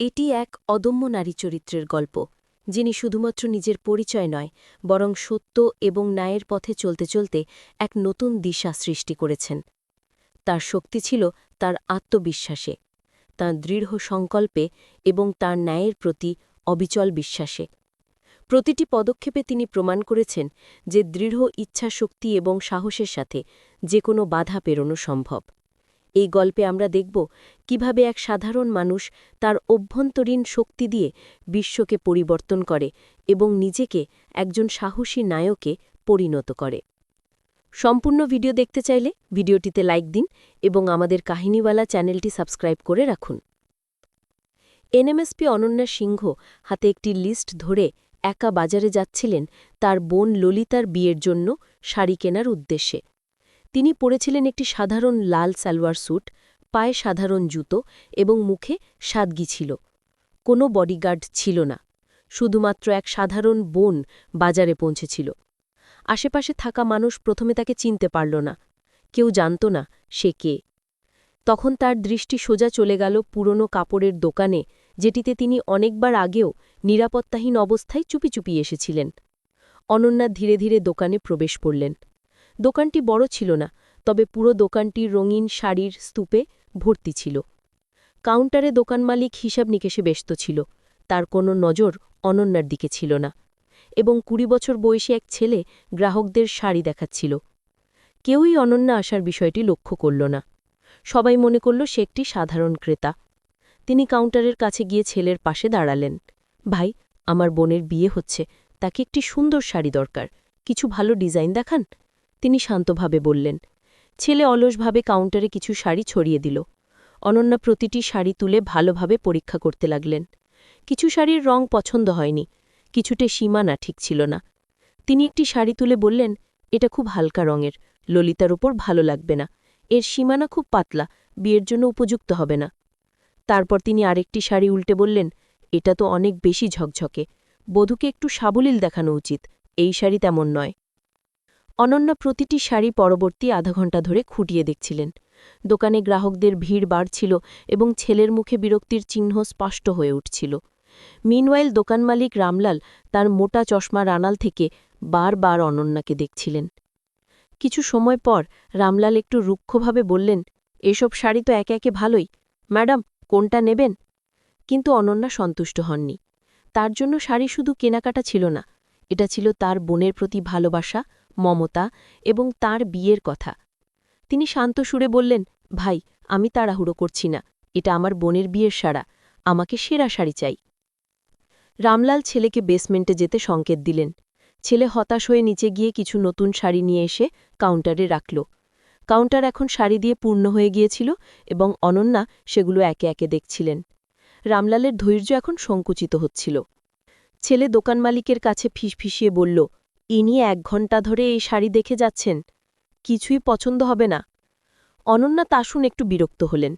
এটি এক অদম্য নারী চরিত্রের গল্প, যিনি শুধুমাত্র নিজের পরিচয় নয়, বরং সত্য এবং ন্যায়ের পথে চলতে চলতে এক নতুন দিশা সৃষ্টি করেছেন। তার শক্তি ছিল তার আত্মবিশ্বাসে, তার দৃঢ় সংকল্পে এবং তার ন্যায়ের প্রতি অবিচল বিশ্বাসে। প্রতিটি পদক্ষেপে তিনি প্রমাণ করেছেন যে দৃঢ় ইচ্ছাশক্তি এবং সাহসের সাথে যে কোনো বাধা পেরোনো সম্ভব। এই গল্পে আমরা দেখব কীভাবে এক সাধারণ মানুষ তার অভ্যন্তরীণ শক্তি দিয়ে বিশ্বকে পরিবর্তন করে এবং নিজেকে একজন সাহসী নায়কে পরিণত করে। সম্পূর্ণ ভিডিও দেখতে চাইলে ভিডিওটিতে লাইক দিন এবং আমাদের কাহিনীওয়ালা চ্যানেলটি সাবস্ক্রাইব করে রাখুন। এনএমএসপি অনন্যা সিংহ হাতে একটি লিস্ট ধরে একা বাজারে যাচ্ছিলেন তার বোন ললিতার বিয়ের জন্য শাড়ি কেনার উদ্দেশ্যে। তিনি পরেছিলেন একটি সাধারণ লাল সালোয়ার স্যুট, পায়ে সাধারণ জুতো এবং মুখে সাদগি ছিল। কোনো বডিগার্ড ছিল না, শুধুমাত্র এক সাধারণ বোন বাজারে পৌঁছেছিল। আশেপাশে থাকা মানুষ প্রথমে তাকে চিনতে পারল না, কেউ জানত না সে কে। তখন তার দৃষ্টি সোজা চলে গেল পুরনো কাপড়ের দোকানে, যেটিতে তিনি অনেকবার আগেও নিরাপত্তাহীন অবস্থায় চুপি চুপি এসেছিলেন। অনন্যা ধীরে ধীরে দোকানে প্রবেশ করলেন। দোকানটি বড় ছিল না, তবে পুরো দোকানটি রঙিন শাড়ির স্তূপে ভর্তি ছিল। কাউন্টারে দোকান মালিক হিসাব নিকেশে ব্যস্ত ছিল, তার কোনো নজর অনন্যার দিকে ছিল না এবং কুড়ি বছর বয়সী এক ছেলে গ্রাহকদের শাড়ি দেখাচ্ছিল। কেউই অনন্যা আসার বিষয়টি লক্ষ্য করল না। সবাই মনে করল সে একটি সাধারণ ক্রেতা। তিনি কাউন্টারের কাছে গিয়ে ছেলের পাশে দাঁড়ালেন। ভাই, আমার বোনের বিয়ে হচ্ছে, তাকে একটি সুন্দর শাড়ি দরকার। কিছু ভালো ডিজাইন দেখান? তিনি শান্তভাবে বললেন, ছেলে অলসভাবে কাউন্টারে কিছু শাড়ি ছড়িয়ে দিল। অনন্যা প্রতিটি শাড়ি তুলে ভালোভাবে পরীক্ষা করতে লাগলেন। কিছু শাড়ির রং পছন্দ হয়নি কিছুটে সীমানা ঠিক ছিল না। তিনি একটি শাড়ি তুলে বললেন, এটা খুব হালকা রঙের, ললিতার উপর ভালো লাগবে না। এর সীমানা খুব পাতলা, বিয়ের জন্য উপযুক্ত হবে না। তারপর তিনি আরেকটি শাড়ি উল্টে বললেন, এটা তো অনেক বেশি ঝকঝকে। বধূকে একটু সাবলীল দেখানো উচিত, এই শাড়ি তেমন নয়। অনন্যা প্রতিটি শাড়ি পরবর্তী আধা ঘণ্টা ধরে খুঁটিয়ে দেখছিলেন। দোকানে গ্রাহকদের ভিড় বাড়ছিল এবং ছেলের মুখে বিরক্তির চিহ্ন স্পষ্ট হয়ে উঠছিল। মিনওয়াইল দোকান মালিক রামলাল তার মোটা চশমা রানাল থেকে বারবার অনন্যাকে দেখছিলেন। কিছু সময় পর রামলাল একটু রুক্ষভাবে বললেন, এসব শাড়ি তো একে একে ভালোই। ম্যাডাম, কোনটা নেবেন? কিন্তু অনন্যা সন্তুষ্ট হননি। তার জন্য শাড়ি শুধু কেনাকাটা ছিল না, এটা ছিল তার বোনের প্রতি ভালোবাসা মমতা এবং তার বিয়ের কথা। তিনি শান্ত সুরে বললেন, ভাই, আমি তাড়াহুড়ো করছি না। এটা আমার বোনের বিয়ের সাড়া। আমাকে সেরা শাড়ি চাই। রামলাল ছেলেকে বেসমেন্টে যেতে সংকেত দিলেন। ছেলে হতাশ হয়ে নিচে গিয়ে কিছু নতুন শাড়ি নিয়ে এসে কাউন্টারে রাখল। কাউন্টার এখন শাড়ি দিয়ে পূর্ণ হয়ে গিয়েছিল এবং অনন্যা সেগুলো একে একে দেখছিলেন। রামলালের ধৈর্য এখন সংকুচিত হচ্ছিল। ছেলে দোকান মালিকের কাছে ফিসফিসিয়ে বলল ইনি এক ঘণ্টা ধরে এই শাড়ি দেখে যাচ্ছেন। কিছুই পছন্দ হবে না। অনন্যা তাসুন একটু বিরক্ত হলেন।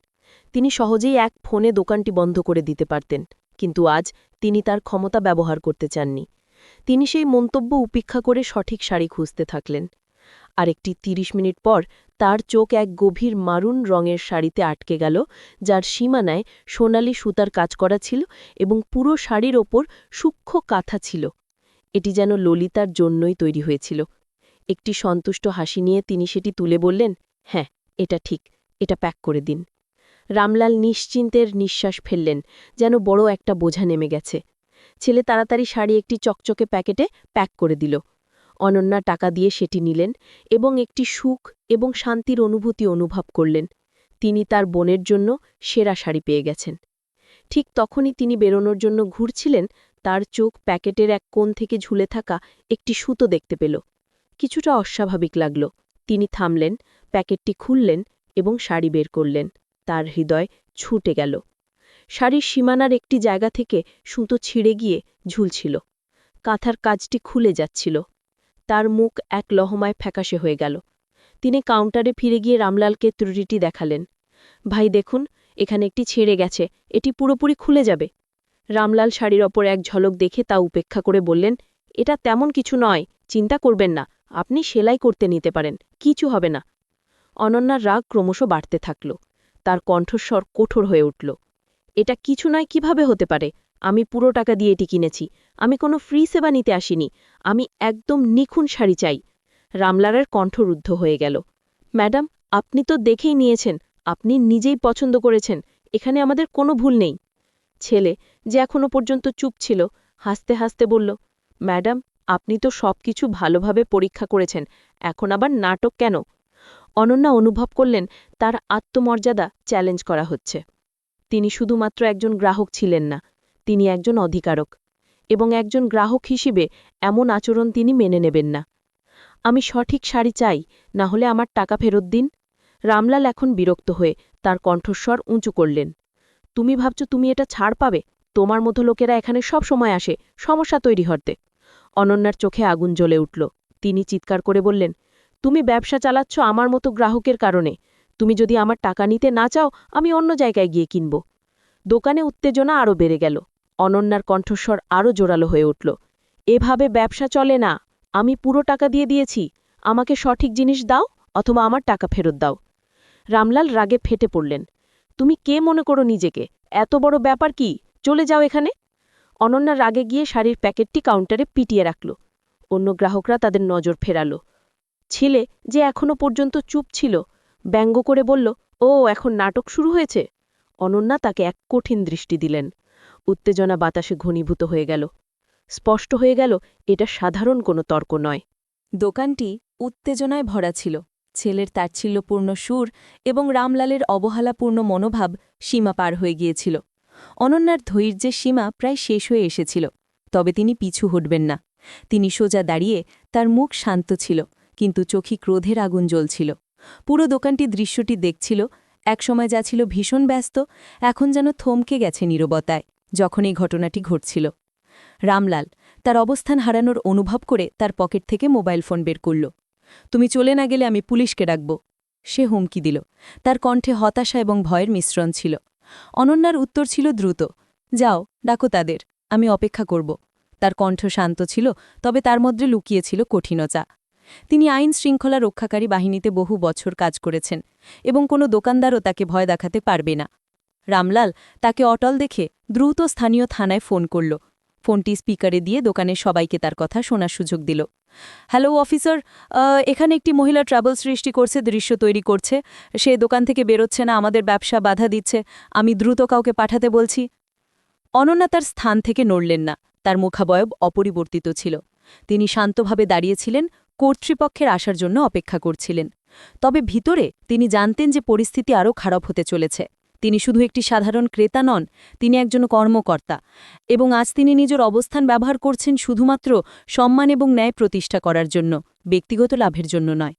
তিনি সহজেই এক ফোনে দোকানটি বন্ধ করে দিতে পারতেন, কিন্তু আজ তিনি তার ক্ষমতা ব্যবহার করতে চাননি। তিনি সেই মন্তব্য উপেক্ষা করে সঠিক শাড়ি খুঁজতে থাকলেন। আরেকটি ৩০ মিনিট পর তার চোখ এক গভীর মারুন রঙের শাড়িতে আটকে গেল, যার সীমানায় সোনালি সুতার কাজ করা ছিল এবং পুরো শাড়ির ওপর সূক্ষ্ম কাঁথা ছিল। এটি যেন ললিতার জন্যই তৈরি হয়েছিল। একটি সন্তুষ্ট হাসি নিয়ে তিনি সেটি তুলে বললেন হ্যাঁ এটা ঠিক, এটা প্যাক করে দিন। রামলাল নিশ্চিন্তের নিঃশ্বাস ফেললেন, যেন বড় একটা বোঝা নেমে গেছে। ছেলে তাড়াতাড়ি শাড়ি একটি চকচকে প্যাকেটে প্যাক করে দিল। অনন্যা টাকা দিয়ে সেটি নিলেন এবং একটি সুখ এবং শান্তির অনুভূতি অনুভব করলেন। তিনি তার বোনের জন্য সেরা শাড়ি পেয়ে গেছেন। ঠিক তখনই তিনি বেরোনোর জন্য ঘুরছিলেন তার চোখ প্যাকেটের এক কোণ থেকে ঝুলে থাকা একটি সুতো দেখতে পেল। কিছুটা অস্বাভাবিক লাগল। তিনি থামলেন, প্যাকেটটি খুললেন এবং শাড়ি বের করলেন। তার হৃদয় ছুটে গেল। শাড়ির সীমানার একটি জায়গা থেকে সুতো ছিঁড়ে গিয়ে ঝুলছিল। কাঁথার কাজটি খুলে যাচ্ছিল। তার মুখ এক লহমায় ফ্যাকাশে হয়ে গেল। তিনি কাউন্টারে ফিরে গিয়ে রামলালকে ত্রুটিটি দেখালেন। ভাই, দেখুন, এখানে একটি ছেড়ে গেছে। এটি পুরোপুরি খুলে যাবে। রামলাল শাড়ির ওপর এক ঝলক দেখে তা উপেক্ষা করে বললেন, এটা তেমন কিছু নয়, চিন্তা করবেন না, আপনি সেলাই করতে নিতে পারেন, কিছু হবে না। অনন্যার রাগ ক্রমশ বাড়তে থাকল, তার কণ্ঠস্বর কঠোর হয়ে উঠল, এটা কিছু নয়, কীভাবে হতে পারে? আমি পুরো টাকা দিয়ে এটি কিনেছি, আমি কোনো ফ্রি সেবা নিতে আসিনি, আমি একদম নিখুন শাড়ি চাই। রামলালের কণ্ঠরুদ্ধ হয়ে গেল, ম্যাডাম, আপনি তো দেখেই নিয়েছেন, আপনি নিজেই পছন্দ করেছেন, এখানে আমাদের কোনো ভুল নেই। ছেলে যে এখনও পর্যন্ত চুপ ছিল, হাসতে হাসতে বলল, ম্যাডাম, আপনি তো সবকিছু ভালোভাবে পরীক্ষা করেছেন, এখন আবার নাটক কেন? অনন্যা অনুভব করলেন তার আত্মমর্যাদা চ্যালেঞ্জ করা হচ্ছে। তিনি শুধুমাত্র একজন গ্রাহক ছিলেন না, তিনি একজন অধিকারক এবং একজন গ্রাহক হিসেবে এমন আচরণ তিনি মেনে নেবেন না। আমি সঠিক শাড়ি চাই না হলে আমার টাকা ফেরত দিন? রামলাল এখন বিরক্ত হয়ে তার কণ্ঠস্বর উঁচু করলেন। তুমি ভাবছ তুমি এটা ছাড় পাবে? তোমার মতো লোকেরা এখানে সব সময় আসে, সমস্যা তৈরি হতে অনন্যার চোখে আগুন জ্বলে উঠল। তিনি চিৎকার করে বললেন, তুমি ব্যবসা চালাচ্ছ আমার মতো গ্রাহকের কারণে। তুমি যদি আমার টাকা নিতে না চাও, আমি অন্য জায়গায় গিয়ে কিনব। দোকানে উত্তেজনা আরও বেড়ে গেল। অনন্যার কণ্ঠস্বর আরও জোরালো হয়ে উঠল। এভাবে ব্যবসা চলে না। আমি পুরো টাকা দিয়ে দিয়েছি। আমাকে সঠিক জিনিস দাও অথবা আমার টাকা ফেরত দাও। রামলাল রাগে ফেটে পড়লেন। তুমি কে মনে করো নিজেকে? এত বড় ব্যাপার কি? চলে যাও এখানে। অনন্যা রাগে গিয়ে শাড়ির প্যাকেটটি কাউন্টারে পিটিয়ে রাখল। অন্য গ্রাহকরা তাদের নজর ফেরাল। ছেলে যে এখনও পর্যন্ত চুপ ছিল, ব্যঙ্গ করে বলল, ও, এখন নাটক শুরু হয়েছে? অনন্যা তাকে এক কঠিন দৃষ্টি দিলেন। উত্তেজনা বাতাসে ঘনীভূত হয়ে গেল। স্পষ্ট হয়ে গেল, এটা সাধারণ কোনো তর্ক নয়। দোকানটি উত্তেজনায় ভরা ছিল। ছেলের তাচ্ছিল্যপূর্ণ সুর এবং রামলালের অবহেলাপূর্ণ মনোভাব সীমা পার হয়ে গিয়েছিল। অনন্যার ধৈর্যের সীমা প্রায় শেষ হয়ে এসেছিল, তবে তিনি পিছু হটবেন না। তিনি সোজা দাঁড়িয়ে তার মুখ শান্ত ছিল, কিন্তু চোখি ক্রোধের আগুন জ্বলছিল। পুরো দোকানটি দৃশ্যটি দেখছিল, একসময় যা ছিল ভীষণ ব্যস্ত, এখন যেন থমকে গেছে নীরবতায়, যখন এই ঘটনাটি ঘটছিল। রামলাল তার অবস্থান হারানোর অনুভব করে তার পকেট থেকে মোবাইল ফোন বের করল। তুমি চলে না গেলে আমি পুলিশকে ডাকব। সে হুমকি দিল। তার কণ্ঠে হতাশা এবং ভয়ের মিশ্রণ ছিল। অনন্যার উত্তর ছিল দ্রুত। যাও, ডাকো তাদের। আমি অপেক্ষা করব। তার কণ্ঠ শান্ত ছিল, তবে তার মধ্যে লুকিয়েছিল কঠিনতা। তিনি আইন শৃঙ্খলা রক্ষাকারী বাহিনীতে বহু বছর কাজ করেছেন এবং কোনো দোকানদারও তাকে ভয় দেখাতে পারবে না। রামলাল তাকে অটল দেখে দ্রুত স্থানীয় থানায় ফোন করল। ফোনটি স্পিকারে দিয়ে দোকানের সবাইকে তার কথা শোনার সুযোগ দিল। হ্যালো, অফিসার এখানে একটি মহিলা ট্রাবল সৃষ্টি করছে, দৃশ্য তৈরি করছে। সে দোকান থেকে বেরোচ্ছে না, আমাদের ব্যবসা বাধা দিচ্ছে। আমি দ্রুত কাউকে পাঠাতে বলছি। অনন্যা তার স্থান থেকে নড়লেন না। তার মুখাবয়ব অপরিবর্তিত ছিল। তিনি শান্তভাবে দাঁড়িয়েছিলেন, কর্তৃপক্ষের আসার জন্য অপেক্ষা করছিলেন। তবে ভিতরে তিনি জানতেন যে পরিস্থিতি আরও খারাপ হতে চলেছে। তিনি শুধু একটি সাধারণ ক্রেতা নন, তিনি একজন কর্মকর্তা এবং আজ তিনি নিজের অবস্থান ব্যবহার করছেন শুধুমাত্র সম্মান এবং ন্যায় প্রতিষ্ঠা করার জন্য, ব্যক্তিগত লাভের জন্য নয়।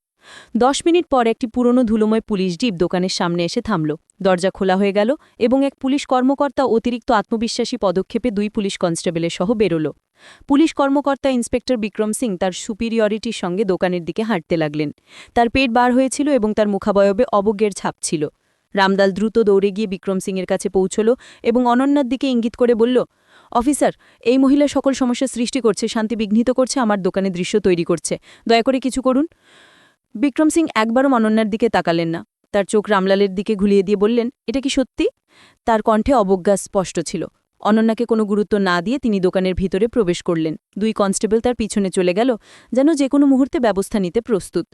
দশ মিনিট পর একটি পুরনো ধুলোময় পুলিশ জিপ দোকানের সামনে এসে থামল। দরজা খোলা হয়ে গেল এবং এক পুলিশ কর্মকর্তা অতিরিক্ত আত্মবিশ্বাসী পদক্ষেপে দুই পুলিশ কনস্টেবলের সহ বেরোল। পুলিশ কর্মকর্তা ইন্সপেক্টর বিক্রম সিং তার সুপিরিয়রিটির সঙ্গে দোকানের দিকে হাঁটতে লাগলেন। তার পেট বার হয়েছিল এবং তার মুখাবয়বে অবজ্ঞের ছাপ ছিল। রামদাল দ্রুত দৌড়ে গিয়ে বিক্রম সিংয়ের কাছে পৌঁছল এবং অনন্যার দিকে ইঙ্গিত করে বলল, অফিসার, এই মহিলা সকল সমস্যা সৃষ্টি করছে, শান্তি বিঘ্নিত করছে, আমার দোকানে দৃশ্য তৈরি করছে। দয়া করে কিছু করুন। বিক্রম সিং একবারও অনন্যার দিকে তাকালেন না। তার চোখ রামলালের দিকে ঘুলিয়ে দিয়ে বললেন, এটা কি সত্যি? তার কণ্ঠে অবজ্ঞা স্পষ্ট ছিল। অনন্যাকে কোনো গুরুত্ব না দিয়ে তিনি দোকানের ভিতরে প্রবেশ করলেন। দুই কনস্টেবল তার পিছনে চলে গেল, যেন যে কোনো মুহূর্তে ব্যবস্থা নিতে প্রস্তুত।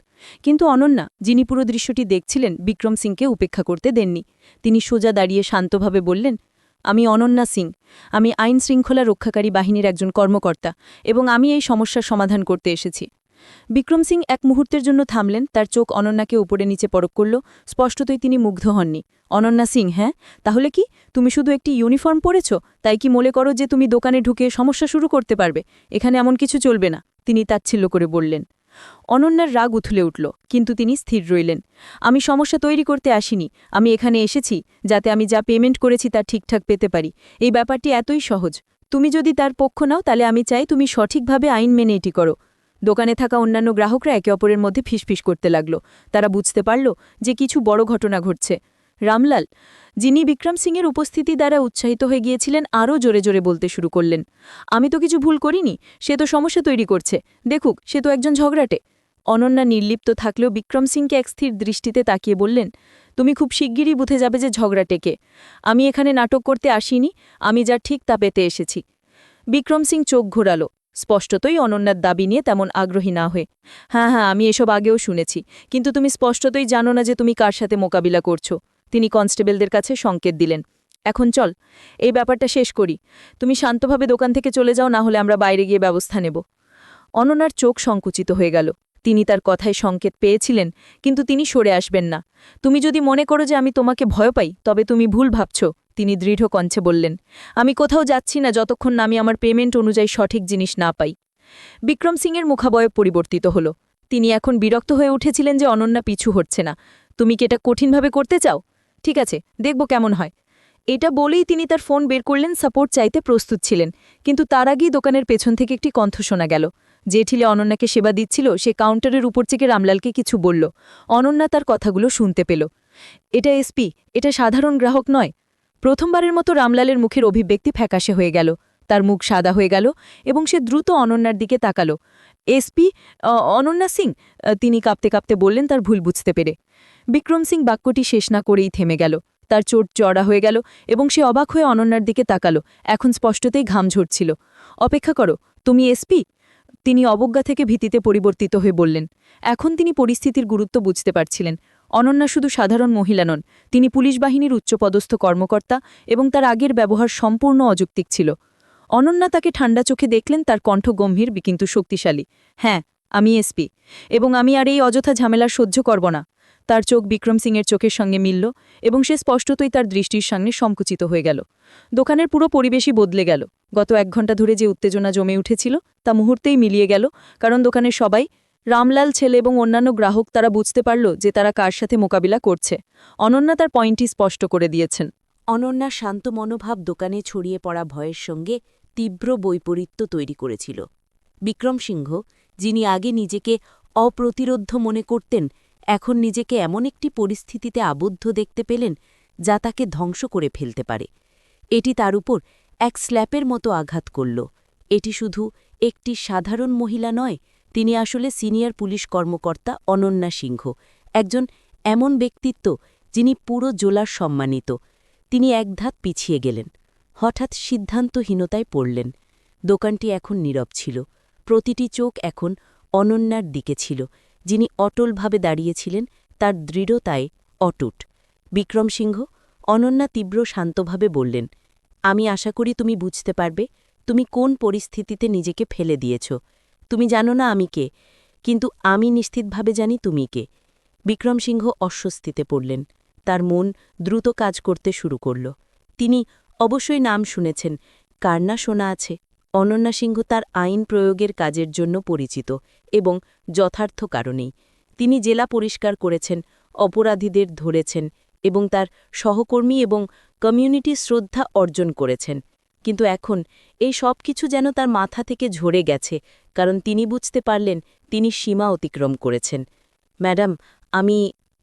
কিন্তু অনন্যা, যিনি পুরো দৃশ্যটি দেখছিলেন, বিক্রম সিংকে উপেক্ষা করতে দেননি। তিনি সোজা দাঁড়িয়ে শান্তভাবে বললেন, আমি অনন্যা সিং। আমি আইন শৃঙ্খলা রক্ষাকারী বাহিনীর একজন কর্মকর্তা এবং আমি এই সমস্যার সমাধান করতে এসেছি। বিক্রম সিং এক মুহূর্তের জন্য থামলেন, তার চোখ অনন্যাকে উপরে নিচে পরক করল। স্পষ্টতই তিনি মুগ্ধ হননি। অনন্যা সিং হ্যাঁ? তাহলে কি? তুমি শুধু একটি ইউনিফর্ম পরেছ? তাই কি মনে করো যে তুমি দোকানে ঢুকে সমস্যা শুরু করতে পারবে? এখানে এমন কিছু চলবে না। তিনি তাচ্ছিল্য করে বললেন। অনন্যার রাগ উথলে উঠল, কিন্তু তিনি স্থির রইলেন। আমি সমস্যা তৈরি করতে আসিনি। আমি এখানে এসেছি যাতে আমি যা পেমেন্ট করেছি তা ঠিকঠাক পেতে পারি। এই ব্যাপারটি এতই সহজ। তুমি যদি তার পক্ষ নাও, তাহলে আমি চাই তুমি সঠিকভাবে আইন মেনে এটি করো। দোকানে থাকা অন্যান্য গ্রাহকরা একে অপরের মধ্যে ফিসফিস করতে লাগল। তারা বুঝতে পারল যে কিছু বড় ঘটনা ঘটছে। রামলাল, যিনি বিক্রম সিংয়ের উপস্থিতি দ্বারা উৎসাহিত হয়ে গিয়েছিলেন, আরও জোরে জোরে বলতে শুরু করলেন, আমি তো কিছু ভুল করিনি, সে তো সমস্যা তৈরি করছে। দেখুক, সে তো একজন ঝগড়াটে। অনন্যা নির্লিপ্ত থাকলেও বিক্রম সিংকে এক স্থির দৃষ্টিতে তাকিয়ে বললেন, তুমি খুব শিগগিরই বুঝে যাবে যে ঝগড়া টেকে আমি এখানে নাটক করতে আসিনি, আমি যা ঠিক তা পেতে এসেছি। বিক্রম সিং চোখ ঘোরালো। স্পষ্টতই অনন্যার দাবি নিয়ে তেমন আগ্রহী না হয়ে হ্যাঁ হ্যাঁ আমি এসব আগেও শুনেছি, কিন্তু তুমি স্পষ্টতই জানো না যে তুমি কার সাথে মোকাবিলা করছ। তিনি কনস্টেবলদের কাছে সংকেত দিলেন, এখন চল, এই ব্যাপারটা শেষ করি, তুমি শান্তভাবে দোকান থেকে চলে যাও, না হলে আমরা বাইরে গিয়ে ব্যবস্থা নেব। অননার চোখ সংকুচিত হয়ে গেল। তিনি তার কথায় সংকেত পেয়েছিলেন, কিন্তু তিনি সরে আসবেন না। তুমি যদি মনে করো যে আমি তোমাকে ভয় পাই, তবে তুমি ভুল ভাবছ, তিনি দৃঢ় কঞ্চে বললেন। আমি কোথাও যাচ্ছি না যতক্ষণ না আমি আমার পেমেন্ট অনুযায়ী সঠিক জিনিস না পাই। বিক্রম সিংয়ের মুখাবয় পরিবর্তিত হল। তিনি এখন বিরক্ত হয়ে উঠেছিলেন যে অনন্যা পিছু হচ্ছে না। তুমি কি এটা কঠিনভাবে করতে চাও? ঠিক আছে, দেখব কেমন হয়। এটা বলেই তিনি তার ফোন বের করলেন সাপোর্ট চাইতে প্রস্তুত ছিলেন, কিন্তু তার আগেই দোকানের পেছন থেকে একটি কণ্ঠ শোনা গেল। যে ঠিলে অনন্যাকে সেবা দিচ্ছিল, সে কাউন্টারের উপর থেকে রামলালকে কিছু বলল। অনন্যা তার কথাগুলো শুনতে পেল। এটা এসপি এটা সাধারণ গ্রাহক নয়। প্রথমবারের মতো রামলালের মুখের অভিব্যক্তি ফ্যাকাশে হয়ে গেল। তার মুখ সাদা হয়ে গেল এবং সে দ্রুত অনন্যার দিকে তাকাল। এসপি অনন্যা সিং? তিনি কাঁপতে কাঁপতে বললেন, তার ভুল বুঝতে পেরে। বিক্রম সিং বাক্যটি শেষ না করেই থেমে গেল। তার চোট চড়া হয়ে গেল এবং সে অবাক হয়ে অনন্যার দিকে তাকালো। এখন স্পষ্টতেই ঘাম ঝরছিল। অপেক্ষা করো, তুমি এসপি তিনি অবজ্ঞা থেকে ভীতিতে পরিবর্তিত হয়ে বললেন, এখন তিনি পরিস্থিতির গুরুত্ব বুঝতে পারছিলেন। অনন্যা শুধু সাধারণ মহিলা নন, তিনি পুলিশ বাহিনীর উচ্চপদস্থ কর্মকর্তা এবং তার আগের ব্যবহার সম্পূর্ণ অযৌক্তিক ছিল। অনন্যা তাকে ঠান্ডা চোখে দেখলেন, তার কণ্ঠ গম্ভীর কিন্তু শক্তিশালী। হ্যাঁ আমি এসপি এবং আমি আর এই অযথা ঝামেলা সহ্য করব না। তার চোখ বিক্রম সিংয়ের চোখের সঙ্গে মিলল এবং সে স্পষ্টতই তার দৃষ্টির সামনে সংকুচিত হয়ে গেল। দোকানের পুরো পরিবেশই বদলে গেল। গত এক ঘণ্টা ধরে যে উত্তেজনা জমে উঠেছিল, তা মুহূর্তেই মিলিয়ে গেল, কারণ দোকানের সবাই, রামলাল ছেলে এবং অন্যান্য গ্রাহক, তারা বুঝতে পারল যে তারা কার সাথে মোকাবিলা করছে। অনন্যা তার পয়েন্টটি স্পষ্ট করে দিয়েছেন। অনন্যার শান্ত মনোভাব দোকানে ছড়িয়ে পড়া ভয়ের সঙ্গে তীব্র বৈপরীত্য তৈরি করেছিল। বিক্রম সিংহ, যিনি আগে নিজেকে অপ্রতিরোধ্য মনে করতেন এখন নিজেকে এমন একটি পরিস্থিতিতে আবদ্ধ দেখতে পেলেন যা তাকে ধ্বংস করে ফেলতে পারে। এটি তার উপর এক স্ল্যাপের মতো আঘাত করল। এটি শুধু একটি সাধারণ মহিলা নয়, তিনি আসলে সিনিয়র পুলিশ কর্মকর্তা অনন্যা সিংহ, একজন এমন ব্যক্তিত্ব যিনি পুরো জোলার সম্মানিত। তিনি এক ধাপ পিছিয়ে গেলেন, হঠাৎ সিদ্ধান্তহীনতায় পড়লেন। দোকানটি এখন নীরব ছিল, প্রতিটি চোখ এখন অনন্যার দিকে ছিল যিনি অটলভাবে দাঁড়িয়েছিলেন, তার দৃঢ়তায় অটুট। বিক্রম সিংহ, অনন্যা তীব্র শান্তভাবে বললেন, আমি আশা করি তুমি বুঝতে পারবে, তুমি কোন পরিস্থিতিতে নিজেকে ফেলে দিয়েছ। তুমি জানো না আমি কে, কিন্তু আমি নিশ্চিতভাবে জানি তুমি কে। বিক্রম সিংহ অস্বস্তিতে পড়লেন। তার মন দ্রুত কাজ করতে শুরু করল। তিনি অবশ্যই নাম শুনেছেন, কার না শোনা আছে? অনন্যা সিংহ তার আইন প্রয়োগের কাজের জন্য পরিচিত এবং যথার্থ কারণেই। তিনি জেলা পরিষ্কার করেছেন, অপরাধীদের ধরেছেন এবং তার সহকর্মী এবং কমিউনিটি শ্রদ্ধা অর্জন করেছেন। কিন্তু এখন এই সব কিছু যেন তার মাথা থেকে ঝরে গেছে, কারণ তিনি বুঝতে পারলেন তিনি সীমা অতিক্রম করেছেন। ম্যাডাম, আমি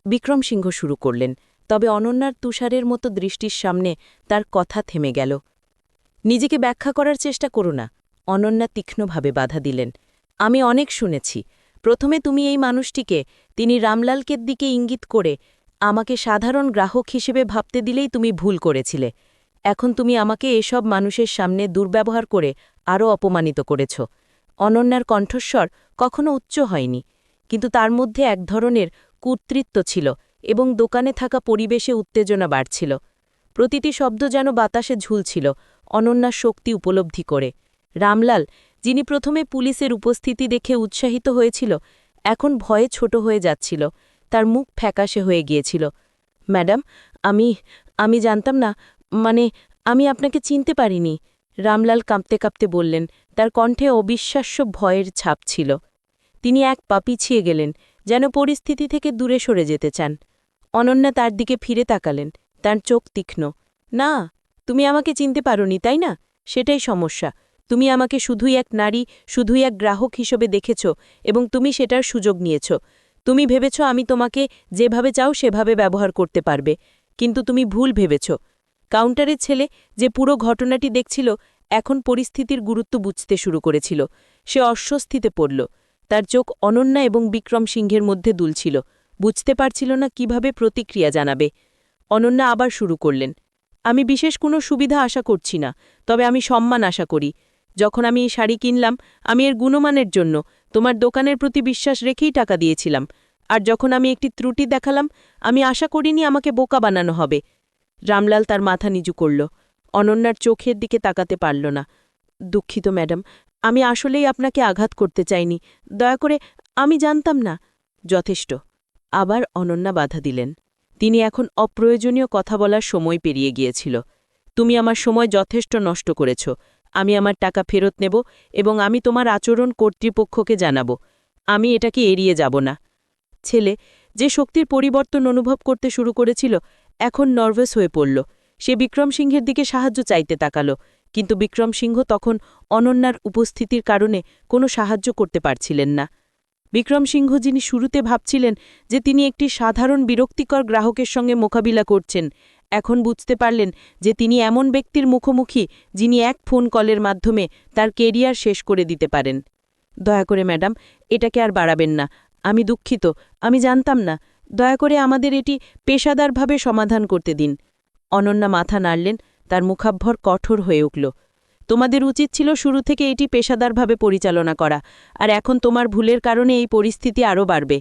বিক্রম সিংহ শুরু করলেন, তবে অনন্যার তুষারের মতো দৃষ্টির সামনে তার কথা থেমে গেল। নিজেকে ব্যাখ্যা করার চেষ্টা করো না। অনন্যা তীক্ষ্ণভাবে বাধা দিলেন। আমি অনেক শুনেছি। প্রথমে তুমি এই মানুষটিকে, তিনি রামলালকের দিকে ইঙ্গিত করে আমাকে সাধারণ গ্রাহক হিসেবে ভাবতে দিলেই তুমি ভুল করেছিলে। এখন তুমি আমাকে এসব মানুষের সামনে দুর্ব্যবহার করে আরও অপমানিত করেছ। অনন্যার কণ্ঠস্বর কখনো উচ্চ হয়নি, কিন্তু তার মধ্যে এক ধরনের কর্তৃত্ব ছিল এবং দোকানে থাকা পরিবেশে উত্তেজনা বাড়ছিল। প্রতিটি শব্দ যেন বাতাসে ঝুলছিল, অনন্যা শক্তি উপলব্ধি করে। রামলাল, যিনি প্রথমে পুলিশের উপস্থিতি দেখে উৎসাহিত হয়েছিল, এখন ভয়ে ছোট হয়ে যাচ্ছিল। তার মুখ ফ্যাকাশে হয়ে গিয়েছিল। ম্যাডাম, আমি আমি জানতাম না মানে আমি আপনাকে চিনতে পারিনি। রামলাল কাঁপতে কাঁপতে বললেন, তার কণ্ঠে অবিশ্বাস্য ভয়ের ছাপ ছিল। তিনি এক পা পিছিয়ে গেলেন, যেন পরিস্থিতি থেকে দূরে সরে যেতে চান। অনন্যা তার দিকে ফিরে তাকালেন। তার চোখ তীক্ষ্ণ। না, তুমি আমাকে চিনতে পারোনি, তাই না? সেটাই সমস্যা। তুমি আমাকে শুধুই এক নারী, শুধুই এক গ্রাহক হিসেবে দেখেছ এবং তুমি সেটার সুযোগ নিয়েছ। তুমি ভেবেছ আমি তোমাকে যেভাবে চাও সেভাবে ব্যবহার করতে পারবে। কিন্তু তুমি ভুল ভেবেছ। কাউন্টারের ছেলে যে পুরো ঘটনাটি দেখছিল, এখন পরিস্থিতির গুরুত্ব বুঝতে শুরু করেছিল। সে অস্বস্তিতে পড়ল। তার চোখ অনন্যা এবং বিক্রম সিংহের মধ্যে দুলছিল। বুঝতে পারছিল না কীভাবে প্রতিক্রিয়া জানাবে। অনন্যা আবার শুরু করলেন। আমি বিশেষ কোনো সুবিধা আশা করছি না, তবে আমি সম্মান আশা করি। যখন আমি এই শাড়ি কিনলাম, আমি এর গুণমানের জন্য তোমার দোকানের প্রতি বিশ্বাস রেখেই টাকা দিয়েছিলাম। আর যখন আমি একটি ত্রুটি দেখালাম, আমি আশা করিনি আমাকে বোকা বানানো হবে। রামলাল তার মাথা নিচু করল। অনন্যার চোখের দিকে তাকাতে পারল না। দুঃখিত, ম্যাডাম, আমি আসলেই আপনাকে আঘাত করতে চাইনি। দয়া করে, আমি জানতাম না। যথেষ্ট। আবার অনন্যা বাধা দিলেন। তিনি এখন অপ্রয়োজনীয় কথা বলার সময় পেরিয়ে গিয়েছিল। তুমি আমার সময় যথেষ্ট নষ্ট করেছ। আমি আমার টাকা ফেরত নেব এবং আমি তোমার আচরণ কর্তৃপক্ষকে জানাব। আমি এটাকে এড়িয়ে যাব না। ছেলে, যে শক্তির পরিবর্তন অনুভব করতে শুরু করেছিল, এখন নার্ভাস হয়ে পড়ল। সে বিক্রম সিংহের দিকে সাহায্য চাইতে তাকাল, কিন্তু বিক্রম সিংহ তখন অনন্যার উপস্থিতির কারণে কোনো সাহায্য করতে পারছিলেন না। বিক্রম সিংহ যিনি শুরুতে ভাবছিলেন যে তিনি একটি সাধারণ বিরক্তিকর গ্রাহকের সঙ্গে মোকাবিলা করছেন, এখন বুঝতে পারলেন যে তিনি এমন ব্যক্তির মুখোমুখি যিনি এক ফোন কলের মাধ্যমে তার কেরিয়ার শেষ করে দিতে পারেন। দয়া করে ম্যাডাম, এটাকে আর বাড়াবেন না। আমি দুঃখিত, আমি জানতাম না। দয়া করে আমাদের এটি পেশাদারভাবে সমাধান করতে দিন। অনন্যা মাথা নাড়লেন, তার মুখাভ্ভর কঠোর হয়ে উঠল। তোমাদের উচিত ছিল শুরু থেকে এটি পেশাদারভাবে পরিচালনা করা, আর এখন তোমার ভুলের কারণে এই পরিস্থিতি আরও বাড়বে।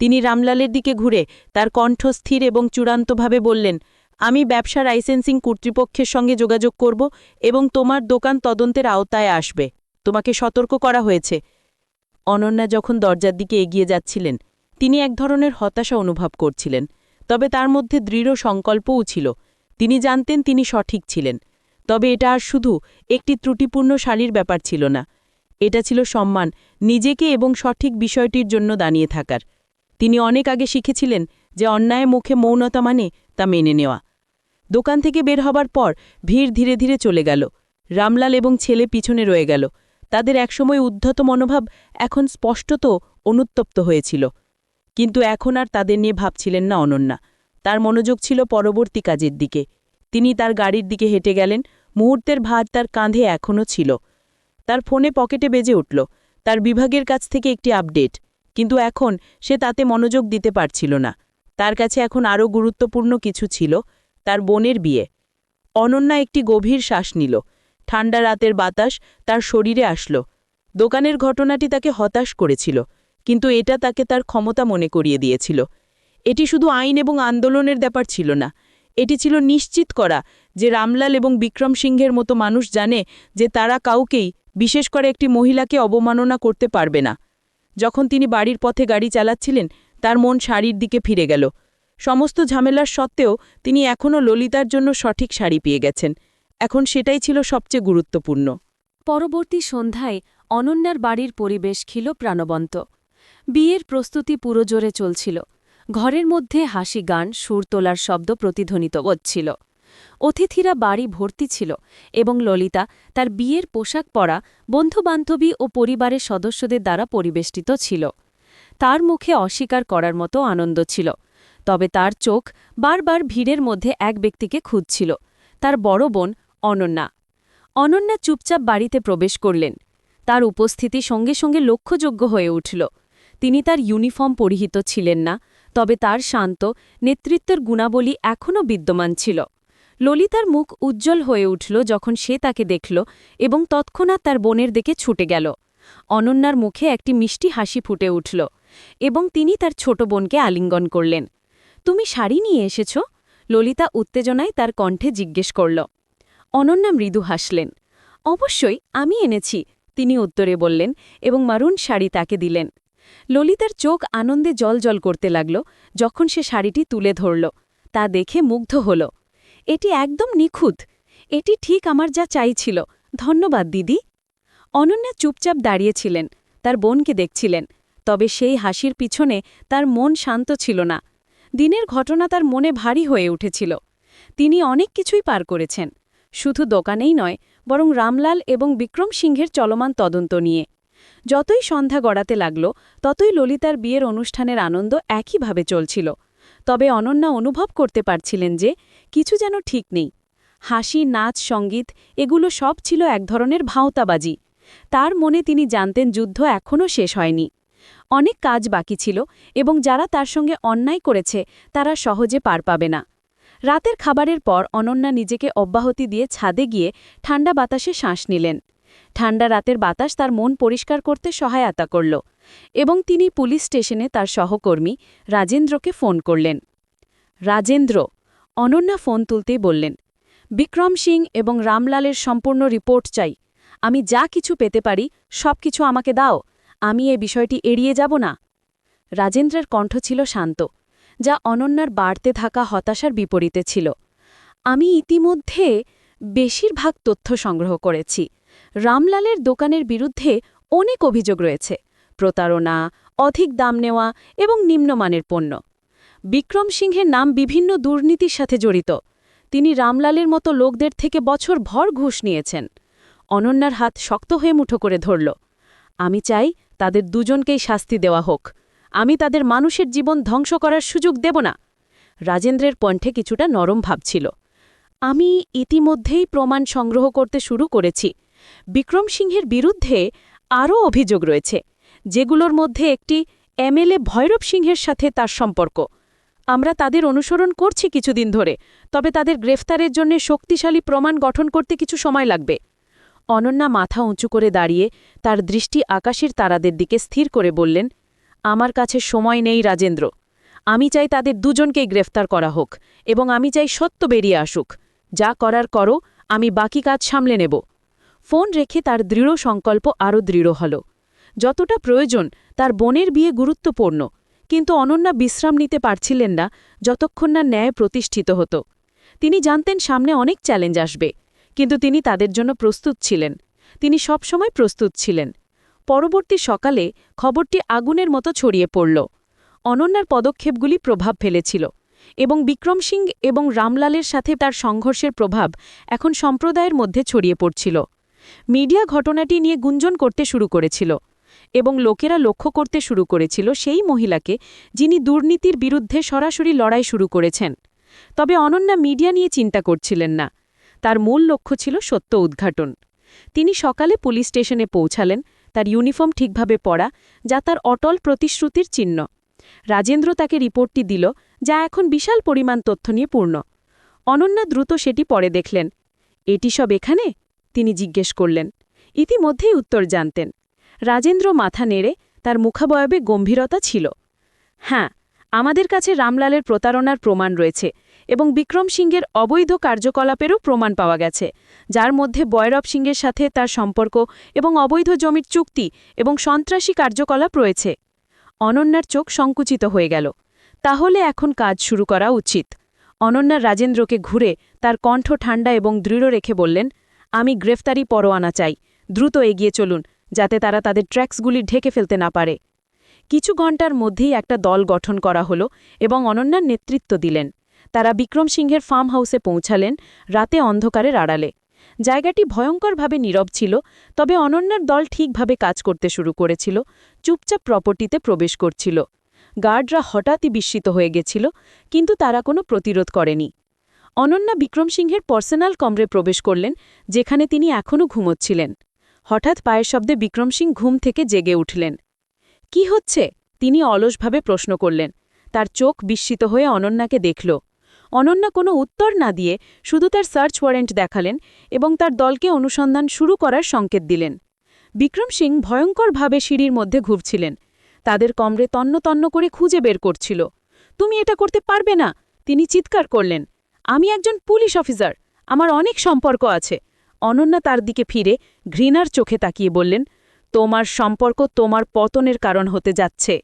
তিনি রামলালের দিকে ঘুরে তার কণ্ঠ স্থির এবং চূড়ান্তভাবে বললেন, আমি ব্যবসা লাইসেন্সিং কর্তৃপক্ষের সঙ্গে যোগাযোগ করব এবং তোমার দোকান তদন্তের আওতায় আসবে। তোমাকে সতর্ক করা হয়েছে। অনন্যা যখন দরজার দিকে এগিয়ে যাচ্ছিলেন, তিনি এক ধরনের হতাশা অনুভব করছিলেন, তবে তার মধ্যে দৃঢ় সংকল্পও ছিল। তিনি জানতেন তিনি সঠিক ছিলেন। তবে এটা আর শুধু একটি ত্রুটিপূর্ণ শাড়ির ব্যাপার ছিল না। এটা ছিল সম্মান, নিজেকে এবং সঠিক বিষয়টির জন্য দাঁড়িয়ে থাকার। তিনি অনেক আগে শিখেছিলেন যে অন্যায় মুখে মৌনতা মানে তা মেনে নেওয়া। দোকান থেকে বের হবার পর ভিড় ধীরে ধীরে চলে গেল। রামলাল এবং ছেলে পিছনে রয়ে গেল। তাদের একসময় উদ্ধত মনোভাব এখন স্পষ্টত অনুত্তপ্ত হয়েছিল। কিন্তু এখন আর তাদের নিয়ে ভাবছিলেন না অনন্যা। তার মনোযোগ ছিল পরবর্তী কাজের দিকে। তিনি তার গাড়ির দিকে হেঁটে গেলেন। মুহূর্তের ভার তার কাঁধে এখনও ছিল। তার ফোনে পকেটে বেজে উঠল। তার বিভাগের কাছ থেকে একটি আপডেট। কিন্তু এখন সে তাতে মনোযোগ দিতে পারছিল না। তার কাছে এখন আরও গুরুত্বপূর্ণ কিছু ছিল। তার বোনের বিয়ে। অনন্যা একটি গভীর শ্বাস নিল। ঠান্ডা রাতের বাতাস তার শরীরে আসল। দোকানের ঘটনাটি তাকে হতাশ করেছিল, কিন্তু এটা তাকে তার ক্ষমতা মনে করিয়ে দিয়েছিল। এটি শুধু আইন এবং আন্দোলনের ব্যাপার ছিল না। এটি ছিল নিশ্চিত করা যে রামলাল এবং বিক্রম সিংহের মতো মানুষ জানে যে তারা কাউকেই, বিশেষ করে একটি মহিলাকে অবমাননা করতে পারবে না। যখন তিনি বাড়ির পথে গাড়ি চালাচ্ছিলেন, তার মন শাড়ির দিকে ফিরে গেল। সমস্ত ঝামেলার সত্ত্বেও তিনি এখনও ললিতার জন্য সঠিক শাড়ি পেয়ে গেছেন। এখন সেটাই ছিল সবচেয়ে গুরুত্বপূর্ণ। পরবর্তী সন্ধ্যায় অনন্যার বাড়ির পরিবেশ ছিল প্রাণবন্ত। বিয়ের প্রস্তুতি পুরো জোরে চলছিল। ঘরের মধ্যে হাসি, গান, সুর তোলার শব্দ প্রতিধ্বনিত হচ্ছিল। অতিথিরা বাড়ি ভর্তি ছিল এবং ললিতা তার বিয়ের পোশাক পরা বন্ধুবান্ধবী ও পরিবারের সদস্যদের দ্বারা পরিবেষ্টিত ছিল। তার মুখে অস্বীকার করার মতো আনন্দ ছিল। তবে তার চোখ বারবার ভিড়ের মধ্যে এক ব্যক্তিকে খুঁজছিল। তার বড় বোন অনন্যা। অনন্যা চুপচাপ বাড়িতে প্রবেশ করলেন। তার উপস্থিতি সঙ্গে সঙ্গে লক্ষ্যযোগ্য হয়ে উঠল। তিনি তার ইউনিফর্ম পরিহিত ছিলেন না তবে তার শান্ত, নেতৃত্বের গুণাবলী এখনও বিদ্যমান ছিল। ললিতার মুখ উজ্জ্বল হয়ে উঠল যখন সে তাকে দেখল এবং তৎক্ষণাৎ তার বোনের দিকে ছুটে গেল। অনন্যার মুখে একটি মিষ্টি হাসি ফুটে উঠল এবং তিনি তার ছোট বোনকে আলিঙ্গন করলেন। তুমি শাড়ি নিয়ে এসেছ? ললিতা উত্তেজনায় তার কণ্ঠে জিজ্ঞেস করল। অনন্যা মৃদু হাসলেন। অবশ্যই, আমি এনেছি। তিনি উত্তরে বললেন এবং মারুন শাড়ি তাকে দিলেন। ললিতার চোখ আনন্দে জলজল করতে লাগল যখন সে শাড়িটি তুলে ধরল। তা দেখে মুগ্ধ হল। এটি একদম নিখুঁত। এটি ঠিক আমার যা চাইছিল। ধন্যবাদ, দিদি। অনন্যা চুপচাপ দাঁড়িয়েছিলেন, তার বোনকে দেখছিলেন, তবে সেই হাসির পিছনে তার মন শান্ত ছিল না। দিনের ঘটনা তার মনে ভারী হয়ে উঠেছিল। তিনি অনেক কিছুই পার করেছেন। শুধু দোকানেই নয়, বরং রামলাল এবং বিক্রম সিংহের চলমান তদন্ত নিয়ে। যতই সন্ধ্যা গড়াতে লাগল, ততই ললিতার বিয়ের অনুষ্ঠানের আনন্দ একইভাবে চলছিল। তবে অনন্যা অনুভব করতে পারছিলেন যে, কিছু যেন ঠিক নেই। হাসি, নাচ, সংগীত, এগুলো সব ছিল এক ধরনের ভাঁওতাবাজি। তার মনে তিনি জানতেন যুদ্ধ এখনও শেষ হয়নি। অনেক কাজ বাকি ছিল এবং যারা তার সঙ্গে অন্যায় করেছে, তারা সহজে পার পাবে না। রাতের খাবারের পর অনন্যা নিজেকে অব্যাহতি দিয়ে ছাদে গিয়ে ঠান্ডা বাতাসে শ্বাস নিলেন। ঠান্ডা রাতের বাতাস তার মন পরিষ্কার করতে সহায়তা করল এবং তিনি পুলিশ স্টেশনে তার সহকর্মী রাজেন্দ্রকে ফোন করলেন। রাজেন্দ্র, অনন্যা ফোন তুলতেই বললেন, বিক্রম সিং এবং রামলালের সম্পূর্ণ রিপোর্ট চাই। আমি যা কিছু পেতে পারি, সব কিছু আমাকে দাও। আমি এই বিষয়টি এড়িয়ে যাব না রাজেন্দ্রের কণ্ঠ ছিল শান্ত, যা অনন্যার বাড়তে থাকা হতাশার বিপরীতে ছিল। আমি ইতিমধ্যে বেশিরভাগ তথ্য সংগ্রহ করেছি। রামলালের দোকানের বিরুদ্ধে অনেক অভিযোগ রয়েছে। প্রতারণা, অধিক দাম নেওয়া এবং নিম্নমানের পণ্য। বিক্রম সিংহের নাম বিভিন্ন দুর্নীতির সাথে জড়িত। তিনি রামলালের মতো লোকদের থেকে বছর ভর ঘুষ নিয়েছেন। অনন্যার হাত শক্ত হয়ে মুঠো করে ধরল। আমি চাই তাদের দুজনকেই শাস্তি দেওয়া হোক। আমি তাদের মানুষের জীবন ধ্বংস করার সুযোগ দেব না। রাজেন্দ্রের কণ্ঠে কিছুটা নরম ভাবছিল আমি ইতিমধ্যেই প্রমাণ সংগ্রহ করতে শুরু করেছি। বিক্রম সিংহের বিরুদ্ধে আরও অভিযোগ রয়েছে, যেগুলোর মধ্যে একটি এমএলএ ভৈরব সিংহের সাথে তার সম্পর্ক। আমরা তাদের অনুসরণ করছি কিছুদিন ধরে, তবে তাদের গ্রেফতারের জন্য শক্তিশালী প্রমাণ গঠন করতে কিছু সময় লাগবে। অনন্যা মাথা উঁচু করে দাঁড়িয়ে তার দৃষ্টি আকাশের তারাদের দিকে স্থির করে বললেন, আমার কাছে সময় নেই রাজেন্দ্র। আমি চাই তাদের দুজনকেই গ্রেফতার করা হোক এবং আমি চাই সত্য বেরিয়ে আসুক। যা করার করো, আমি বাকি কাজ সামলে নেব। ফোন রেখে তার দৃঢ় সংকল্প আরও দৃঢ় হল। যতটা প্রয়োজন, তার বোনের বিয়ে গুরুত্বপূর্ণ, কিন্তু অনন্যা বিশ্রাম নিতে পারছিলেন না যতক্ষণ না ন্যায় প্রতিষ্ঠিত হতো। তিনি জানতেন সামনে অনেক চ্যালেঞ্জ আসবে, কিন্তু তিনি তাদের জন্য প্রস্তুত ছিলেন। তিনি সবসময় প্রস্তুত ছিলেন। পরবর্তী সকালে খবরটি আগুনের মতো ছড়িয়ে পড়ল। অনন্যার পদক্ষেপগুলি প্রভাব ফেলেছিল এবং বিক্রম সিং এবং রামলালের সাথে তার সংঘর্ষের প্রভাব এখন সম্প্রদায়ের মধ্যে ছড়িয়ে পড়ছিল। মিডিয়া ঘটনাটি নিয়ে গুঞ্জন করতে শুরু করেছিল এবং লোকেরা লক্ষ্য করতে শুরু করেছিল সেই মহিলাকে যিনি দুর্নীতির বিরুদ্ধে সরাসরি লড়াই শুরু করেছেন। তবে অনন্যা মিডিয়া নিয়ে চিন্তা করছিলেন না। তার মূল লক্ষ্য ছিল সত্য উদ্ঘাটন। তিনি সকালে পুলিশ স্টেশনে পৌঁছালেন, তার ইউনিফর্ম ঠিকভাবে পরা, যা তার অটল প্রতিশ্রুতির চিহ্ন। রাজেন্দ্র তাকে রিপোর্টটি দিল, যা এখন বিশাল পরিমাণ তথ্য নিয়ে পূর্ণ। অনন্যা দ্রুত সেটি পরে দেখলেন। এটি সব এখানে? তিনি জিজ্ঞেস করলেন, ইতিমধ্যেই উত্তর জানতেন। রাজেন্দ্র মাথা নেড়ে তার মুখাবয়বে গম্ভীরতা ছিল। হ্যাঁ আমাদের কাছে রামলালের প্রতারণার প্রমাণ রয়েছে এবং বিক্রম সিংহের অবৈধ কার্যকলাপেরও প্রমাণ পাওয়া গেছে, যার মধ্যে বয়রব সিংহের সাথে তার সম্পর্ক এবং অবৈধ জমির চুক্তি এবং সন্ত্রাসী কার্যকলাপ রয়েছে। অনন্যার চোখ সংকুচিত হয়ে গেল। তাহলে এখন কাজ শুরু করা উচিত। অনন্যা রাজেন্দ্রকে ঘুরে তার কণ্ঠ ঠান্ডা এবং দৃঢ় রেখে বললেন আমি গ্রেফতারি পরোয়ানা চাই। দ্রুত এগিয়ে চলুন, যাতে তারা তাদের ট্র্যাক্সগুলি ঢেকে ফেলতে না পারে। কিছু ঘণ্টার মধ্যেই একটা দল গঠন করা হলো এবং অনন্যার নেতৃত্ব দিলেন। তারা বিক্রম সিংহের ফার্ম হাউসে পৌঁছালেন, রাতে অন্ধকারের আড়ালে। জায়গাটি ভয়ঙ্করভাবে নীরব ছিল, তবে অনন্যার দল ঠিকভাবে কাজ করতে শুরু করেছিল, চুপচাপ প্রপার্টিতে প্রবেশ করছিল। গার্ডরা হঠাৎই বিস্মিত হয়ে গেছিল, কিন্তু তারা কোনো প্রতিরোধ করেনি। অনন্যা বিক্রম সিংহের পার্সোনাল কমরে প্রবেশ করলেন, যেখানে তিনি এখনও ঘুমোচ্ছিলেন। হঠাৎ পায়ের শব্দে বিক্রম সিং ঘুম থেকে জেগে উঠলেন। কি হচ্ছে? তিনি অলসভাবে প্রশ্ন করলেন। তার চোখ বিস্মিত হয়ে অনন্যাকে দেখল। অনন্যা কোনো উত্তর না দিয়ে শুধু তার সার্চ ওয়ারেন্ট দেখালেন এবং তার দলকে অনুসন্ধান শুরু করার সংকেত দিলেন। বিক্রম সিং ভয়ঙ্করভাবে সিঁড়ির মধ্যে ঘুরছিলেন। তাদের কমরে তন্ন তন্ন করে খুঁজে বের করছিল। তুমি এটা করতে পারবে না? তিনি চিৎকার করলেন। আমি একজন পুলিশ অফিসার। আমার অনেক সম্পর্ক আছে। অনন্যা তার দিকে ফিরে ঘৃণার চোখে তাকিয়ে বললেন, তোমার সম্পর্ক তোমার পতনের কারণ হতে যাচ্ছে।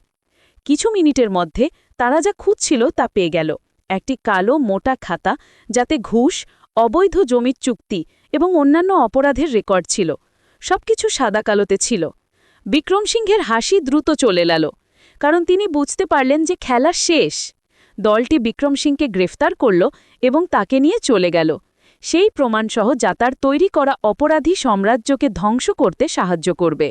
কিছু মিনিটের মধ্যে তারা যা খুঁজছিল তা পেয়ে গেল। একটি কালো মোটা খাতা যাতে ঘুষ, অবৈধ জমির চুক্তি এবং অন্যান্য অপরাধের রেকর্ড ছিল। সবকিছু সাদা কালোতে ছিল। বিক্রম সিংহের হাসি দ্রুত চলে এল, কারণ তিনি বুঝতে পারলেন যে খেলা শেষ। দলটি বিক্রম সিংকে গ্রেফতার করল এবং তাকে নিয়ে চলে গেল। সেই প্রমাণসহ যাতার তৈরি করা অপরাধী সাম্রাজ্যকে ধ্বংস করতে সাহায্য করবে।